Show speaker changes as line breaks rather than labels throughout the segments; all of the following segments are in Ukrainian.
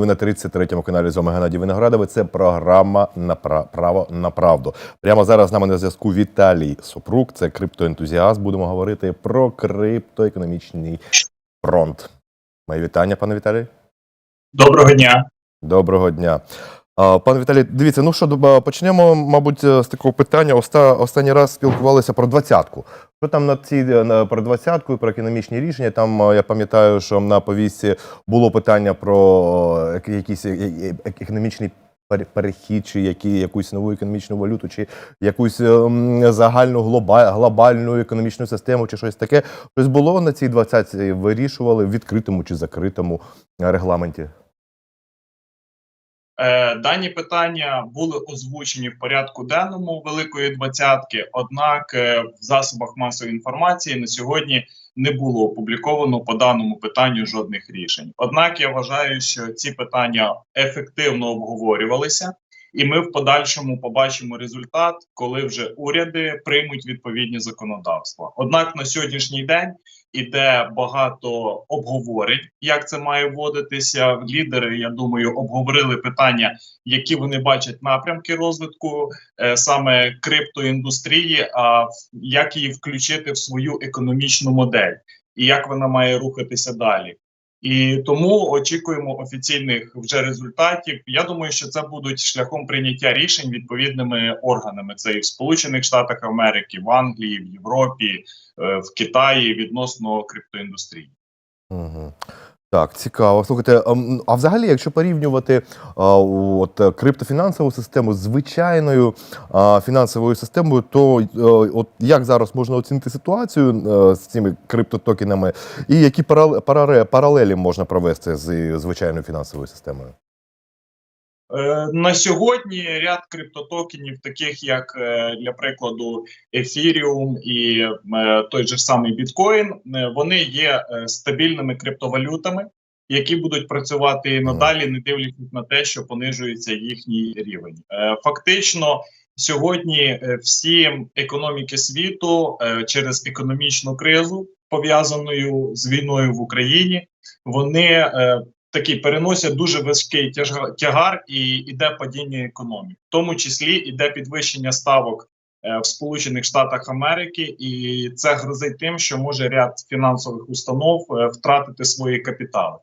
Ви на 33-му каналі з вами Геннадій Виноградовий. Це програма на право на правду. Прямо зараз з нами на зв'язку Віталій Супрук. Це криптоентузіаст. Будемо говорити про криптоекономічний фронт. Мої вітання, пане Віталій.
Доброго дня.
Доброго дня. Пане Віталій, дивіться, ну що почнемо, мабуть, з такого питання. Оста, останній раз спілкувалися про двадцятку. Що там на ці на, про двадцятку про економічні рішення? Там я пам'ятаю, що на повістці було питання про е, е- е- е- економічний перехід, чи які, якусь нову економічну валюту, чи якусь загальну глоба, глобальну економічну систему, чи щось таке. Щось було на цій двадцятці, вирішували в відкритому чи закритому регламенті.
Е, Дані питання були озвучені в порядку денному Великої двадцятки. Однак е, в засобах масової інформації на сьогодні не було опубліковано по даному питанню жодних рішень. Однак я вважаю, що ці питання ефективно обговорювалися, і ми в подальшому побачимо результат, коли вже уряди приймуть відповідні законодавства. Однак на сьогоднішній день іде багато обговорень, як це має вводитися. Лідери, я думаю, обговорили питання, які вони бачать напрямки розвитку е, саме криптоіндустрії, а як її включити в свою економічну модель, і як вона має рухатися далі. І тому очікуємо офіційних вже результатів. Я думаю, що це будуть шляхом прийняття рішень відповідними органами. Це і в Сполучених Штатах Америки, в Англії, в Європі, е, в Китаї відносно криптоіндустрії.
Угу. Так, цікаво. Слухайте, а, взагалі, якщо порівнювати а, от, е, криптофінансову систему з звичайною а, фінансовою системою, то а, от як зараз можна оцінити ситуацію а, з цими криптотокенами, і які парале- парале- паралелі можна провести з звичайною фінансовою системою?
Е, На сьогодні ряд криптотокенів, таких як е, для прикладу Ethereum і е, той же ж самий біткоін, вони є стабільними криптовалютами, які будуть працювати і надалі, не дивлячись на те, що понижується їхній рівень. Фактично, сьогодні всі економіки світу через економічну кризу, пов'язаною з війною в Україні, вони е, такий переносять дуже важкий тягар і іде падіння економік, в тому числі іде підвищення ставок е, в Сполучених Штатах Америки, і це грозить тим, що може ряд фінансових установ е, втратити свої капітали.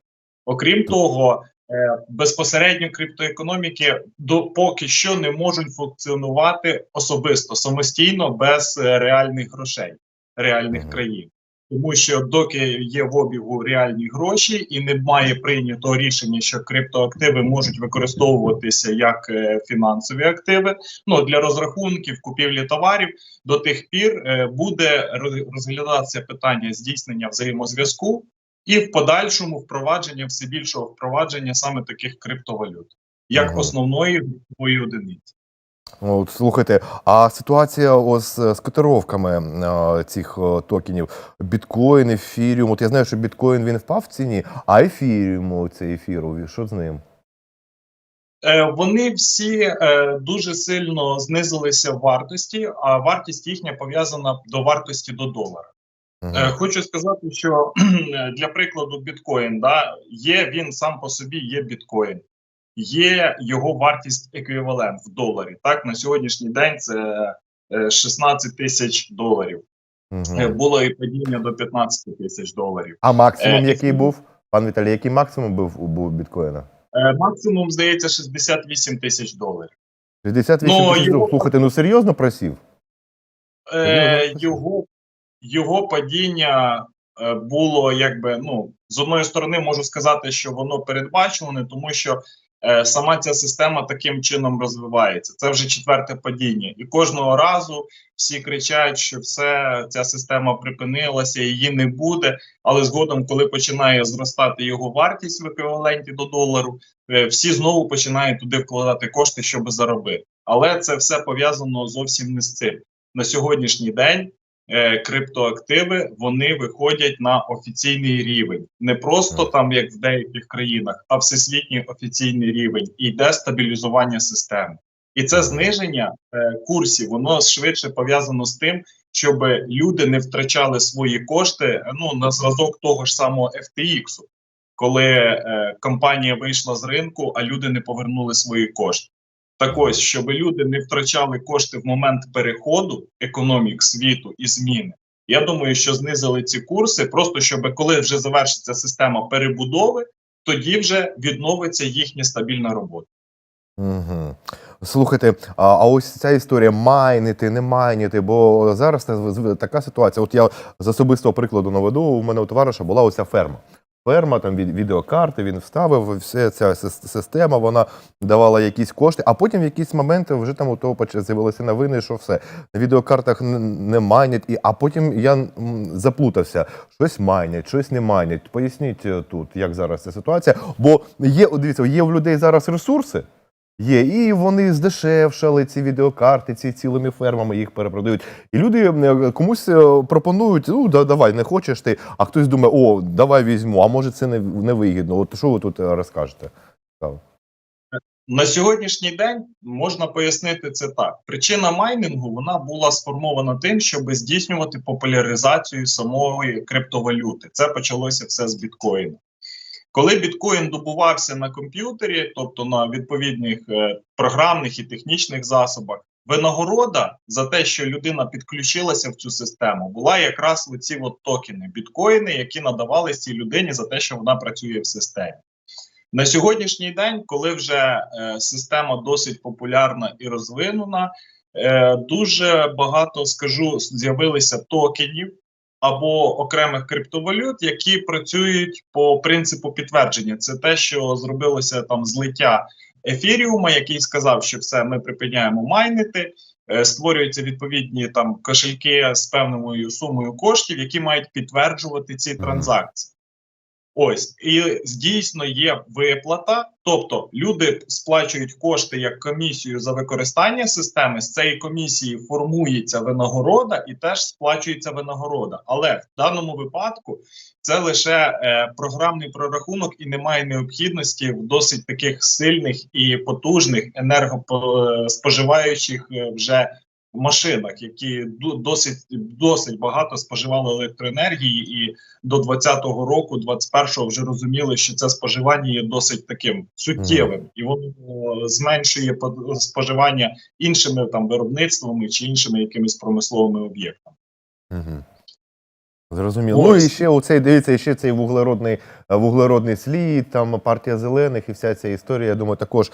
Окрім того, е, безпосередньо криптоекономіки до поки що не можуть функціонувати особисто самостійно без реальних грошей реальних країн. Тому що доки є в обігу реальні гроші і немає прийнятого рішення, що криптоактиви можуть використовуватися як е, фінансові активи, ну для розрахунків, купівлі товарів, до тих пір е, буде розглядатися питання здійснення взаємозв'язку і в подальшому впровадження все більшого впровадження саме таких криптовалют, як основної одиниці.
От, слухайте, а ситуація ось з котировками е, цих е, токенів біткоін, ефіріум. От я знаю, що біткоін він впав в ціні, а ефіріум цей ефіру, що з ним?
Е, Вони всі е, дуже сильно знизилися в вартості, а вартість їхня пов'язана до вартості до долара. Е, Хочу сказати, що для прикладу, біткоін да, є він сам по собі, є біткоін, є його вартість еквівалент в доларі. Так, на сьогоднішній день це е, 16 тисяч доларів. Е, Було і падіння до 15 тисяч доларів.
А максимум,
Е,
який був? Пан Віталій, який максимум був у був біткоїна?
Е, Максимум здається 68 тисяч доларів.
68
Ну,
тисяч.
його-.
Слухайте, ну серйозно просів?
Е, його, його падіння е, було якби ну з одної сторони можу сказати, що воно передбачуване, тому що е, сама ця система таким чином розвивається. Це вже четверте падіння, і кожного разу всі кричать, що все ця система припинилася, її не буде. Але згодом, коли починає зростати його вартість в еквіваленті до долару, е, всі знову починають туди вкладати кошти, щоб заробити. Але це все пов'язано зовсім не з цим на сьогоднішній день е, криптоактиви вони виходять на офіційний рівень, не просто там, як в деяких країнах, а всесвітній офіційний рівень і йде стабілізування системи. І це зниження е, курсів, воно швидше пов'язано з тим, щоб люди не втрачали свої кошти ну на зразок того ж самого FTX. коли е, компанія вийшла з ринку, а люди не повернули свої кошти. Так ось, щоб люди не втрачали кошти в момент переходу економік світу і зміни. Я думаю, що знизили ці курси, просто щоб коли вже завершиться система перебудови, тоді вже відновиться їхня стабільна робота.
Угу. Слухайте, а, а ось ця історія майнити, не майнити, бо зараз така ситуація. От я з особистого прикладу наведу, у мене у товариша була оця ферма. Ферма, там від відеокарти, він вставив, все ця сис- система, вона давала якісь кошти, а потім в якісь моменти вже там у того з'явилися новини, що все. На відеокартах не майнять, і, а потім я заплутався. Щось майнять, щось не майнять. Поясніть е, тут, як зараз ця ситуація. Бо є, дивіться, є в людей зараз ресурси. Є, і вони здешевшали ці відеокарти, ці цілими фермами їх перепродають. І люди е, комусь е, пропонують: ну да, давай, не хочеш ти, а хтось думає, о, давай візьму, а може це не, не вигідно. От що ви тут е, розкажете?
На сьогоднішній день можна пояснити це так: причина майнінгу вона була сформована тим, щоб здійснювати популяризацію самої криптовалюти. Це почалося все з біткоїну. Коли біткоін добувався на комп'ютері, тобто на відповідних е, програмних і технічних засобах, винагорода за те, що людина підключилася в цю систему, була якраз оці от токени, біткоїни, які надавалися цій людині за те, що вона працює в системі. На сьогоднішній день, коли вже е, система досить популярна і розвинена, е, дуже багато скажу з'явилися токенів або окремих криптовалют, які працюють по принципу підтвердження. Це те, що зробилося там злиття ефіріума, який сказав, що все, ми припиняємо майнити. Е, Створюються відповідні там кошельки з певною сумою коштів, які мають підтверджувати ці транзакції. Ось і дійсно є виплата, тобто люди сплачують кошти як комісію за використання системи. З цієї комісії формується винагорода і теж сплачується винагорода. Але в даному випадку це лише е, програмний прорахунок і немає необхідності в досить таких сильних і потужних енергоспоживаючих е, вже машинах, які досить досить багато споживали електроенергії, і до 20-го року, 21-го вже розуміли, що це споживання є досить таким суттєвим, і воно е, зменшує по- споживання іншими там виробництвами чи іншими якимись промисловими об'єктами.
Угу. Зрозуміло. Ну і ще оцей, дивіться, і ще цей вуглеродний, е, вуглеродний слід, там партія зелених і вся ця історія, я думаю, також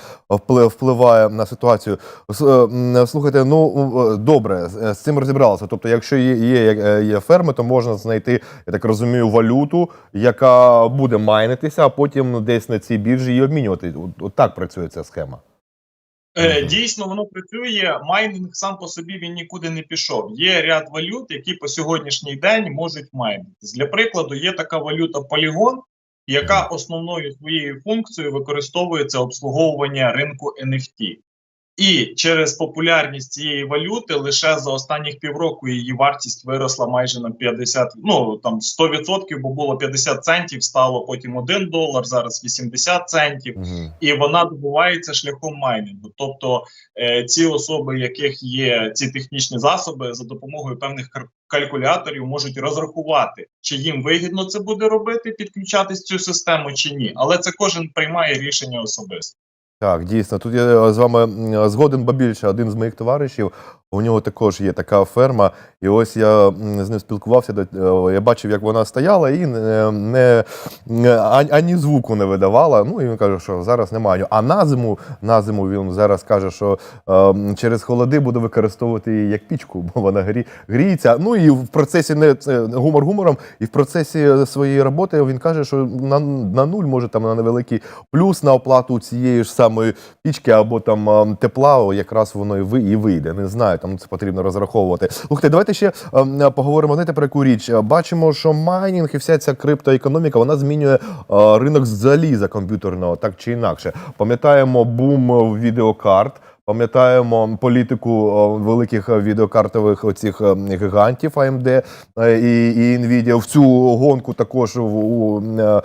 впливає на ситуацію. Е, м, Слухайте, ну е, добре, з- цим розібралися. Тобто, якщо є, є, е, є ферми, то можна знайти, я так розумію, валюту, яка буде майнитися, а потім десь на цій біржі її обмінювати. От, от так працює ця схема.
Е, Дійсно, воно працює. Майнинг сам по собі він нікуди не пішов. Є ряд валют, які по сьогоднішній день можуть майнитись. Для прикладу, є така валюта Polygon, яка основною своєю функцією використовується обслуговування ринку NFT. І через популярність цієї валюти лише за останніх півроку її вартість виросла майже на 50, ну там 100%, бо було 50 центів, стало потім 1 долар, зараз 80 центів
Угу.
і вона добувається шляхом майнінгу. Тобто е, ці особи, яких є ці технічні засоби, за допомогою певних калькуляторів можуть розрахувати, чи їм вигідно це буде робити, підключатись цю систему чи ні. Але це кожен приймає рішення особисто.
Так, дійсно. Тут я е, з вами згоден, бо більше один з моїх товаришів. У нього також є така ферма, і ось я з ним спілкувався. е, Я бачив, як вона стояла і не, не не- ані, звуку не видавала. Ну і він каже, що зараз немає. А на зиму, на зиму він зараз каже, що е, через холоди буде використовувати її як пічку, бо вона грі, гріється. Ну і в процесі не це гумор гумором, і в процесі своєї роботи він каже, що на, на нуль може там на невеликий плюс на оплату цієї ж самої пічки або там ем, тепла, якраз воно і вийде. Не знаю, там це потрібно розраховувати. Слухайте, давайте ще ем, поговоримо знаєте, про яку річ. Е, Бачимо, що майнінг і вся ця криптоекономіка вона змінює е, ринок заліза комп'ютерного, так чи інакше. Пам'ятаємо бум відеокарт. Пам'ятаємо політику великих е, відеокартових оцих е, гігантів AMD е, і, і Nvidia. В цю гонку також у, е,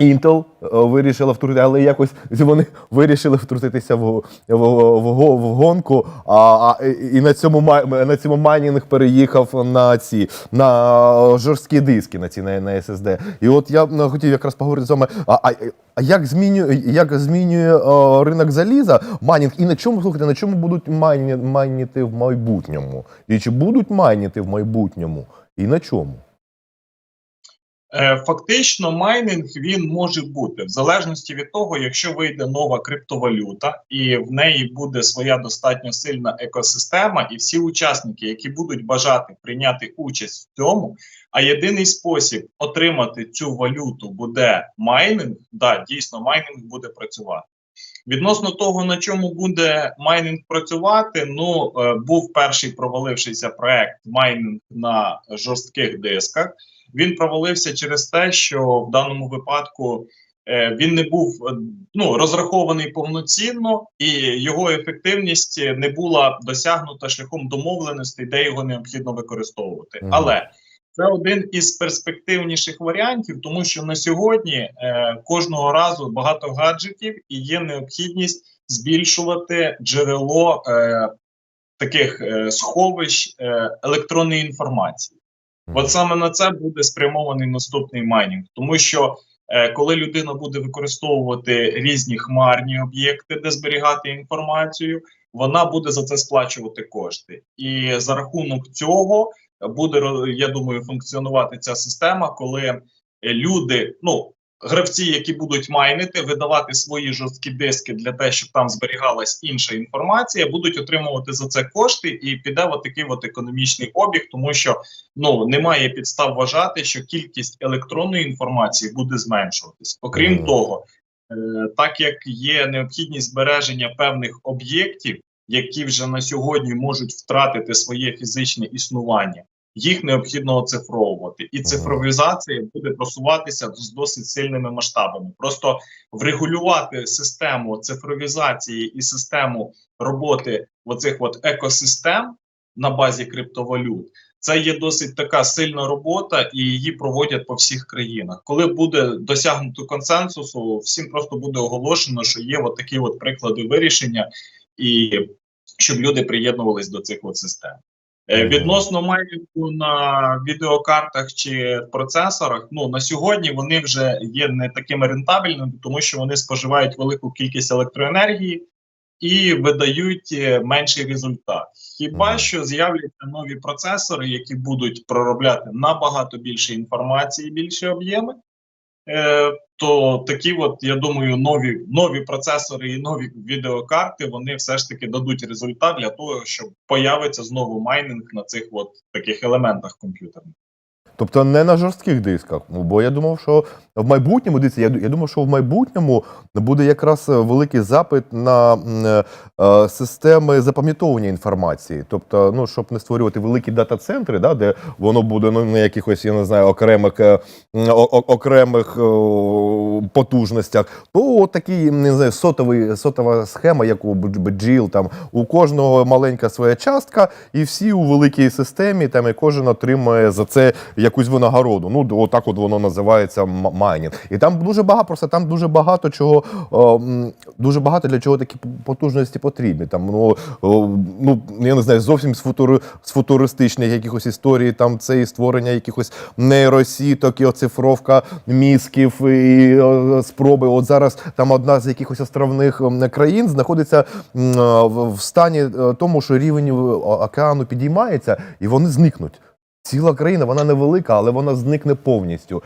Intel е, вирішила втрутити, але якось вони вирішили втрутитися в, в, в, в, гонку, а, а, і на цьому, на цьому майнінг переїхав на ці на жорсткі диски, на ці на, на SSD. І от я ну, хотів якраз поговорити з вами. А, а, а як змінює, як змінює е, ринок заліза майнінг? І на чому слухайте, на чому будуть майні, майніти в майбутньому? І чи будуть майніти в майбутньому? І на чому?
Е, Фактично, майнинг він може бути в залежності від того, якщо вийде нова криптовалюта, і в неї буде своя достатньо сильна екосистема, і всі учасники, які будуть бажати прийняти участь в цьому. А єдиний спосіб отримати цю валюту буде майнинг. Да, дійсно, майнинг буде працювати. Відносно того, на чому буде майнинг працювати, ну е, був перший провалившийся проект майнинг на жорстких дисках. Він провалився через те, що в даному випадку е, він не був е, ну, розрахований повноцінно, і його ефективність не була досягнута шляхом домовленостей, де його необхідно використовувати.
Мгм.
Але це один із перспективніших варіантів, тому що на сьогодні е, кожного разу багато гаджетів і є необхідність збільшувати джерело е, таких е, сховищ е, електронної інформації. От саме на це буде спрямований наступний майнінг, тому що е, коли людина буде використовувати різні хмарні об'єкти, де зберігати інформацію, вона буде за це сплачувати кошти, і за рахунок цього буде я думаю, функціонувати ця система, коли люди, ну гравці, які будуть майнити, видавати свої жорсткі диски для того, щоб там зберігалась інша інформація, будуть отримувати за це кошти, і піде от такий от економічний обіг, тому що ну немає підстав вважати, що кількість електронної інформації буде зменшуватись. Окрім того, е, так як є необхідність збереження певних об'єктів, які вже на сьогодні можуть втратити своє фізичне існування. Їх необхідно оцифровувати, і цифровізація буде просуватися з досить сильними масштабами. Просто врегулювати систему цифровізації і систему роботи оцих от екосистем на базі криптовалют. Це є досить така сильна робота, і її проводять по всіх країнах. Коли буде досягнуто консенсусу, всім просто буде оголошено, що є от такі от приклади вирішення, і щоб люди приєднувались до цих от систем. Е. Відносно майнінгу на відеокартах чи процесорах, ну на сьогодні вони вже є не такими рентабельними, тому що вони споживають велику кількість електроенергії і видають е, менший результат. Хіба що з'являться нові процесори, які будуть проробляти набагато більше інформації, більші об'єми, то такі, от я думаю, нові нові процесори і нові відеокарти вони все ж таки дадуть результат для того, щоб появиться знову майнинг на цих от таких елементах комп'ютерних.
Тобто не на жорстких дисках. Ну, бо я думав, що в майбутньому, дивіться, я, я думав, що в майбутньому буде якраз е, великий запит на е, е, системи запам'ятовування інформації. Тобто, ну, щоб не створювати великі дата-центри, да, де воно буде ну, на якихось, я не знаю, окремих, е, о- о- окремих о, потужностях, то от такий, не знаю, сотовий, сотова схема, як у бджіл, там у кожного маленька своя частка, і всі у великій системі, там і кожен отримує за це якусь винагороду. Ну, отак от воно називається майнінг. І там дуже багато, просто там дуже багато чого, дуже багато для чого такі потужності потрібні. Там, ну, ну, я не знаю, зовсім з, футури, з футуристичних якихось історій, там це і створення якихось нейросіток, і оцифровка мізків, і спроби. От зараз там одна з якихось островних країн знаходиться в в стані е, тому, що рівень е, океану підіймається, і вони зникнуть. Ціла країна, вона невелика, але вона зникне повністю.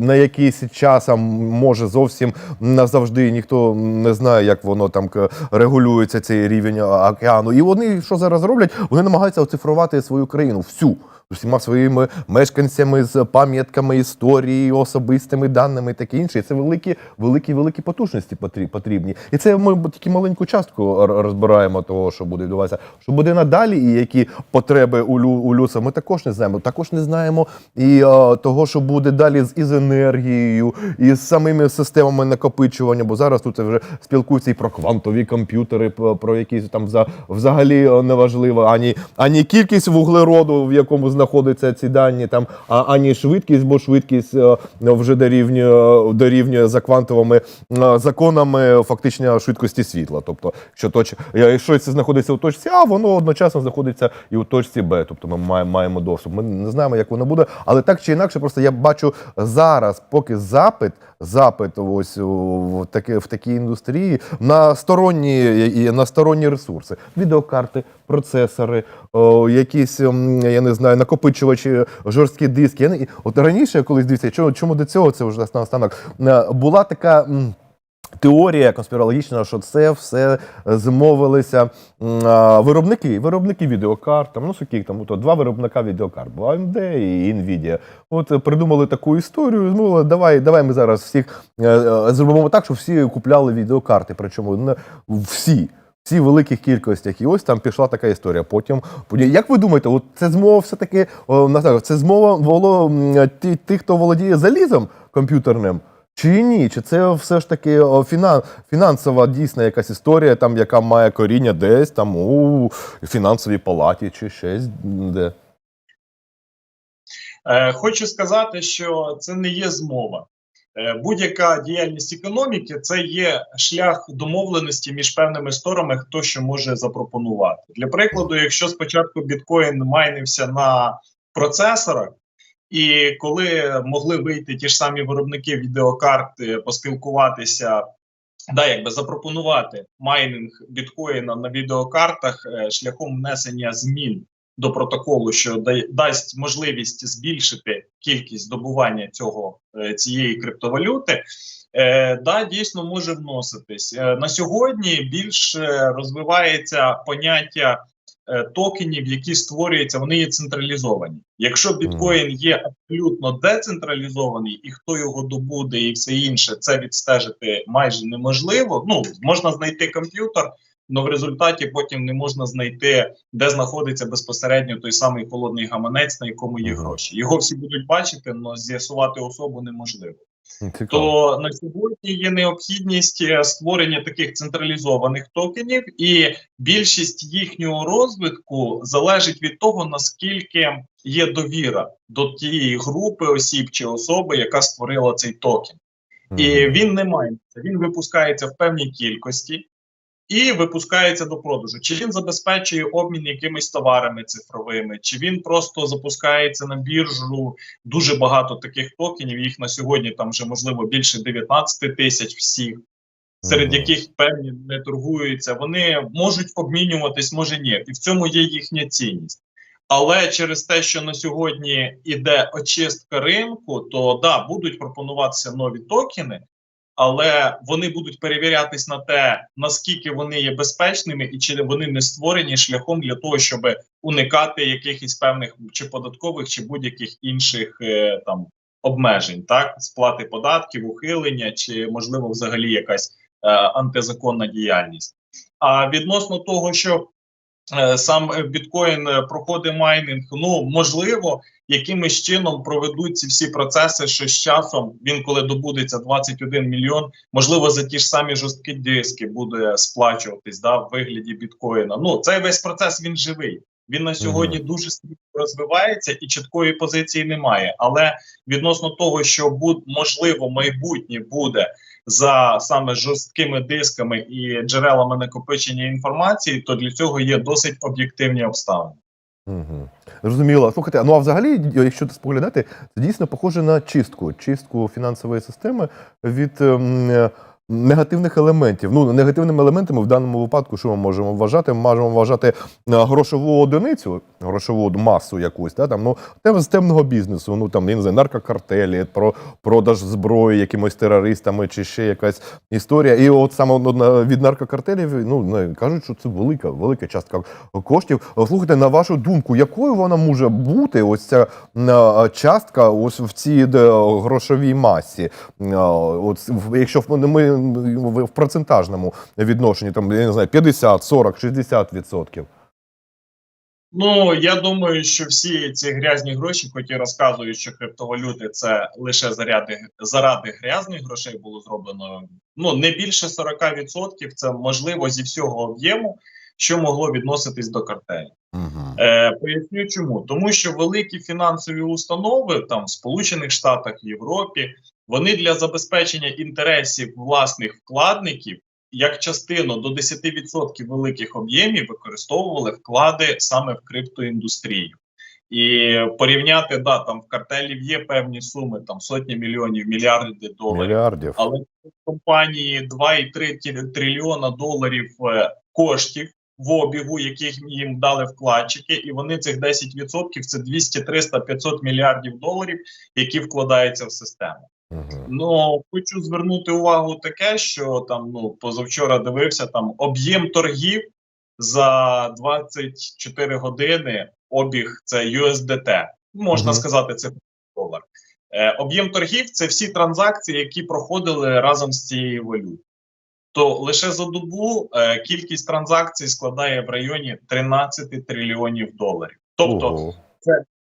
На якийсь час, а може зовсім назавжди ніхто не знає, як воно там к- регулюється цей рівень океану. І вони що зараз роблять? Вони намагаються оцифрувати свою країну всю. З усіма своїми мешканцями, з пам'ятками історії, особистими даними і таке інше. І це великі, великі, великі потужності потрібні. І це ми тільки маленьку частку розбираємо того, що буде відбуватися. Що буде надалі, і які потреби у, лю- у люса, ми також не знаємо. Також не знаємо і е, того, що буде далі з із енергією, і з самими системами накопичування. Бо зараз тут вже спілкуються і про квантові комп'ютери, про, якісь там вза- взагалі е, неважливо ані, ані кількість вуглероду, в якому знаходяться ці дані, там а, ані швидкість, бо швидкість е, вже дорівнює, дорівнює за квантовими е, законами фактично швидкості світла. Тобто, що точ, якщо це знаходиться у точці А, воно одночасно знаходиться і у точці Б. Тобто ми маємо доступ. Ми не знаємо, як воно буде, але так чи інакше, просто я бачу зараз, поки запит. Запит ось в такі, в такій індустрії на сторонні на сторонні ресурси, відеокарти, процесори, о, якісь я не знаю, накопичувачі, жорсткі диски. Я не от раніше, я колись дивився, чому, чому до цього це вже наостанок, е, була така. Теорія конспірологічна, що це все змовилися виробники, виробники відеокарт, там, ну скільки там, то два виробника відеокарт, бо AMD і Nvidia. От е, придумали таку історію, змовили, давай, давай ми зараз всіх е, е, зробимо так, щоб всі купляли відеокарти, причому не всі. Всі великих кількостях, і ось там пішла така історія. Потім, як ви думаєте, от це змова все-таки о, це змова воло тих, хто володіє залізом комп'ютерним, чи ні? Чи це все ж таки фінан, фінансова дійсна якась історія, там, яка має коріння десь там у фінансовій палаті, чи щось де?
Е, Хочу сказати, що це не є змова. Е, Будь-яка діяльність економіки це є шлях домовленості між певними сторонами, хто що може запропонувати. Для прикладу, якщо спочатку біткоін майнився на процесорах, і коли могли вийти ті ж самі виробники відеокарт, е, поспілкуватися, да, якби запропонувати майнинг біткоїна на відеокартах е, шляхом внесення змін до протоколу, що дасть можливість збільшити кількість добування цього е, цієї криптовалюти. Е, да, дійсно може вноситись Е, на сьогодні. Більш е, розвивається поняття токенів, які створюються, вони є централізовані. Якщо біткоін є абсолютно децентралізований, і хто його добуде, і все інше, це відстежити майже неможливо. Ну можна знайти комп'ютер. але в результаті потім не можна знайти, де знаходиться безпосередньо той самий холодний гаманець, на якому є гроші. Його всі будуть бачити, але з'ясувати особу неможливо. То на сьогодні є необхідність е, створення таких централізованих токенів, і більшість їхнього розвитку залежить від того, наскільки є довіра до тієї групи осіб чи особи, яка створила цей токен. І він не мається, він випускається в певній кількості і випускається до продажу. Чи він забезпечує обмін якимись товарами цифровими, чи він просто запускається на біржу дуже багато таких токенів. Їх на сьогодні там вже можливо більше 19 тисяч всіх, серед яких певні не торгуються. Вони можуть обмінюватись, може ні, і в цьому є їхня цінність. Але через те, що на сьогодні іде очистка ринку, то да, будуть пропонуватися нові токени, але вони будуть перевірятись на те, наскільки вони є безпечними, і чи вони не створені шляхом для того, щоб уникати якихось певних чи податкових, чи будь-яких інших е, там обмежень, так сплати податків, ухилення, чи можливо взагалі якась е, антизаконна діяльність. А відносно того, що сам е, біткоін е, проходить майнинг, ну можливо, якимось чином проведуть ці всі процеси, що з часом він, коли добудеться 21 мільйон, можливо, за ті ж самі жорсткі диски буде сплачуватись да, в вигляді біткоїна. Ну цей весь процес він живий. Він на сьогодні дуже стрімко розвивається і чіткої позиції немає. Але відносно того, що буд, можливо майбутнє буде за саме жорсткими дисками і джерелами накопичення інформації, то для цього є досить об'єктивні обставини.
Угу. Зрозуміло. Слухайте, ну а взагалі, якщо споглядати, це дійсно похоже на чистку, чистку фінансової системи від ем, негативних елементів. Ну, негативними елементами в даному випадку, що ми можемо вважати? Ми можемо вважати е, грошову одиницю, грошову масу якусь, да, там, ну, з темного бізнесу, ну там, не знаю, наркокартелі, про продаж зброї якимось терористами чи ще якась історія. І от саме від наркокартелів, ну, кажуть, що це велика, велика частка коштів. Слухайте, на вашу думку, якою вона може бути, ось ця е, частка ось в цій грошовій масі? Е, От, якщо ми в процентажному відношенні, там, я не знаю, 50, 40, 60 відсотків.
Ну я думаю, що всі ці грязні гроші, хоч і розказують, що криптовалюти це лише заряди заради грязних грошей було зроблено. Ну не більше 40% це можливо зі всього об'єму, що могло відноситись до картелю.
Угу.
Е, поясню чому, тому що великі фінансові установи там в Сполучених Штатах, Європі, вони для забезпечення інтересів власних вкладників як частину до 10% великих об'ємів використовували вклади саме в криптоіндустрію. І порівняти да, там в картелів є певні суми, там сотні мільйонів, мільярди доларів.
Мільярдів.
Але в компанії 2,3 ті- трильйона доларів е, коштів в обігу, яких їм дали вкладчики, і вони цих 10% це 200, 300, 500 мільярдів доларів, які вкладаються в систему.
Угу.
Ну хочу звернути увагу таке, що там ну позавчора дивився там об'єм торгів за 24 години. Обіг це USDT. Можна
Мгм.
сказати, це долар. Е, об'єм торгів це всі транзакції, які проходили разом з цією валютою. То лише за добу е, кількість транзакцій складає в районі 13 трильйонів доларів. Тобто,
Ого.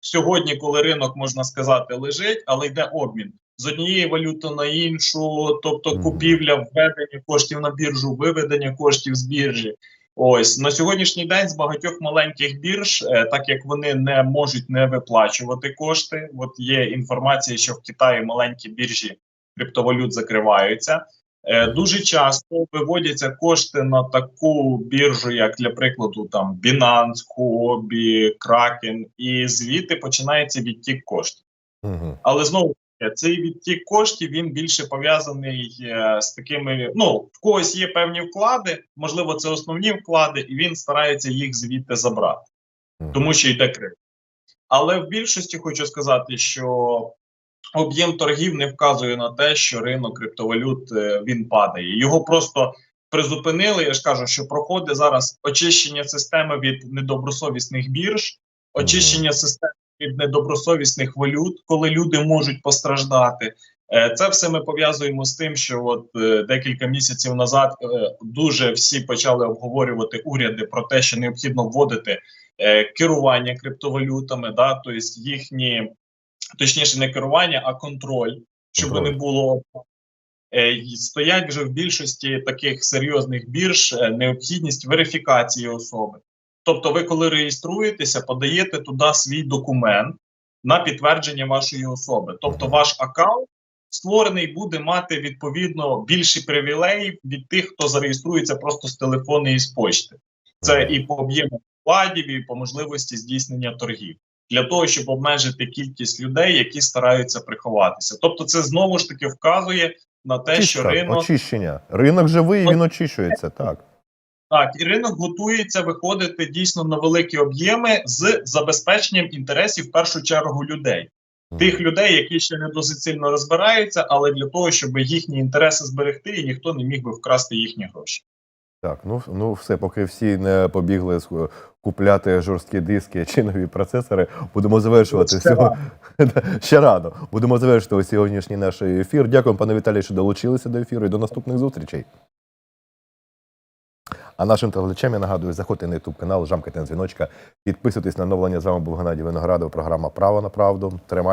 сьогодні, коли ринок можна сказати лежить, але йде обмін з однієї валюти на іншу, тобто купівля, введення коштів на біржу, виведення коштів з біржі. Ось на сьогоднішній день з багатьох маленьких бірж, е, так як вони не можуть не виплачувати кошти. От є інформація, що в Китаї маленькі біржі криптовалют закриваються. Е, Дуже часто виводяться кошти на таку біржу, як для прикладу, там Binance, Huobi, Kraken, і звідти починається відтік коштів.
Угу.
Але знову цей відтік коштів він більше пов'язаний е, з такими. Ну, в когось є певні вклади, можливо, це основні вклади, і він старається їх звідти забрати, тому що йде криза. Але в більшості хочу сказати, що об'єм торгів не вказує на те, що ринок криптовалют е, він падає. Його просто призупинили. Я ж кажу, що проходить зараз очищення системи від недобросовісних бірж, очищення системи від недобросовісних валют, коли люди можуть постраждати. Е, Це все ми пов'язуємо з тим, що от е, декілька місяців назад е, дуже всі почали обговорювати уряди про те, що необхідно вводити керування криптовалютами, да, тобто їхні, точніше, не керування, а контроль, щоб не було. Стоять вже в більшості таких серйозних бірж необхідність верифікації особи. Тобто, ви, коли реєструєтеся, подаєте туди свій документ на підтвердження вашої особи. Тобто, ваш аккаунт створений буде мати відповідно більші привілеїв від тих, хто зареєструється просто з телефону і з почти. Це і по об'єму вкладів, і по можливості здійснення торгів для того, щоб обмежити кількість людей, які стараються приховатися. Тобто, це знову ж таки вказує на те, що ринок
очищення. Ринок живий, він очищується, так.
Так і ринок готується виходити дійсно на великі об'єми з забезпеченням інтересів в першу чергу людей, тих людей, які ще не досить сильно розбираються, але для того, щоб їхні інтереси зберегти, і ніхто не міг би вкрасти їхні гроші.
Так, ну, ну все, поки всі не побігли купляти жорсткі диски чи нові процесори, будемо завершувати
Ще
сьогодні. Ще рано. Будемо завершувати сьогоднішній наш ефір. Дякую, пане Віталій, що долучилися до ефіру і до наступних зустрічей. А нашим телеглядачам я нагадую, заходьте на YouTube канал, жамкайте на дзвіночка, підписуйтесь на оновлення. З вами був Геннадій Виноградов, програма Право на правду. Тримаємо.